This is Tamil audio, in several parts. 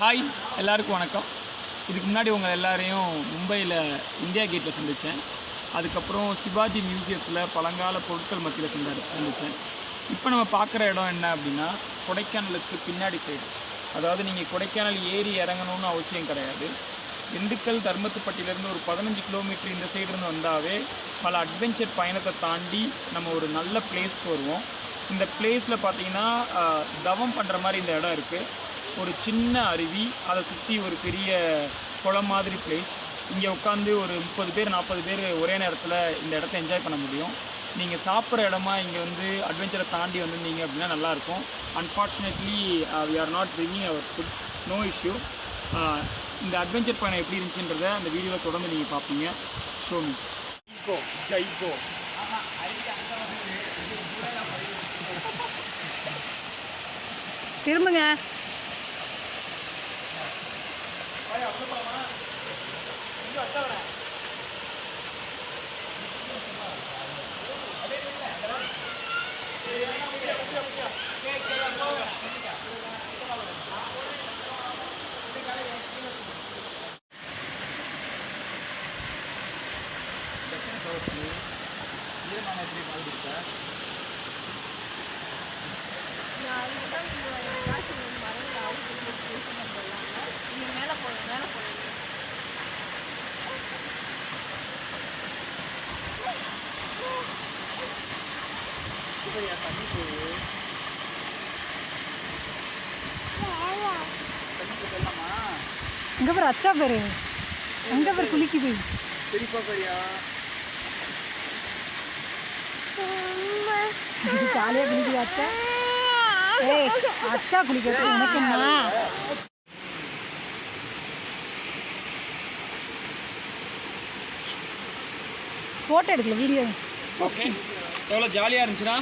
ஹாய் எல்லாருக்கும் வணக்கம். இதுக்கு முன்னாடி உங்கள் எல்லாரையும் மும்பையில் இந்தியா கேட்டில் சந்தித்தேன் அதுக்கப்புறம் சிவாஜி மியூசியத்தில் பழங்கால பொருட்கள் மத்தியில் சந்தி சந்தித்தேன் இப்போ நம்ம பார்க்குற இடம் என்ன அப்படின்னா கொடைக்கானலுக்கு பின்னாடி சைடு அதாவது நீங்கள் கொடைக்கானல் ஏறி இறங்கணும்னு அவசியம் கிடையாது. திண்டுக்கல் தர்மத்துப்பட்டியிலேருந்து ஒரு பதினஞ்சு கிலோமீட்டர் இந்த சைடு இருந்து வந்தாவே பல அட்வென்ச்சர் பயணத்தை தாண்டி நம்ம ஒரு நல்ல பிளேஸ்க்கு வருவோம். இந்த பிளேஸில் பார்த்தீங்கன்னா தவம் பண்ணுற மாதிரி இந்த இடம் இருக்குது ஒரு சின்ன அருவி அதை சுற்றி ஒரு பெரிய குளம் மாதிரி பிளேஸ் இங்கே உட்காந்து ஒரு முப்பது பேர் நாற்பது பேர் ஒரே நேரத்தில் இந்த இடத்த என்ஜாய் பண்ண முடியும். நீங்கள் சாப்பிட்ற இடமா இங்கே வந்து அட்வென்ச்சரை தாண்டி வந்திருந்தீங்க அப்படின்னா நல்லாயிருக்கும் unfortunately we are not bringing our food no issue இந்த அட்வென்ச்சர் பயணம் எப்படி இருந்துச்சுன்றதை அந்த வீடியோவில் தொடர்ந்து நீங்கள் பார்ப்பீங்க. ஷோ மீ ஜெய்கோ ஜெய்கோ திரும்புங்க. ஈரமான எப்படி மாதிரி இருக்கா எங்கே பேர் அச்சா பேர். எங்கே பேர் குளிக்குது. பெரியப்பா பெரியா குளிக்குது அச்சா? ஏய் அச்சா குளிக்கிறது உனக்கு என்ன? ஃபோட்டோ எடுக்கல வீடியோ ஓகே எவ்வளோ ஜாலியாக இருந்துச்சுன்னா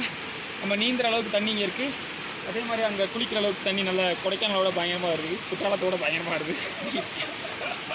நம்ம நீந்துற அளவுக்கு தண்ணி இங்கே இருக்குது அதே மாதிரி அங்கே குளிக்கிற அளவுக்கு தண்ணி நல்லா கொடைக்கானலோட பயங்கரமாக இருக்குது குற்றாலத்தோட பயங்கரமாக இருக்குது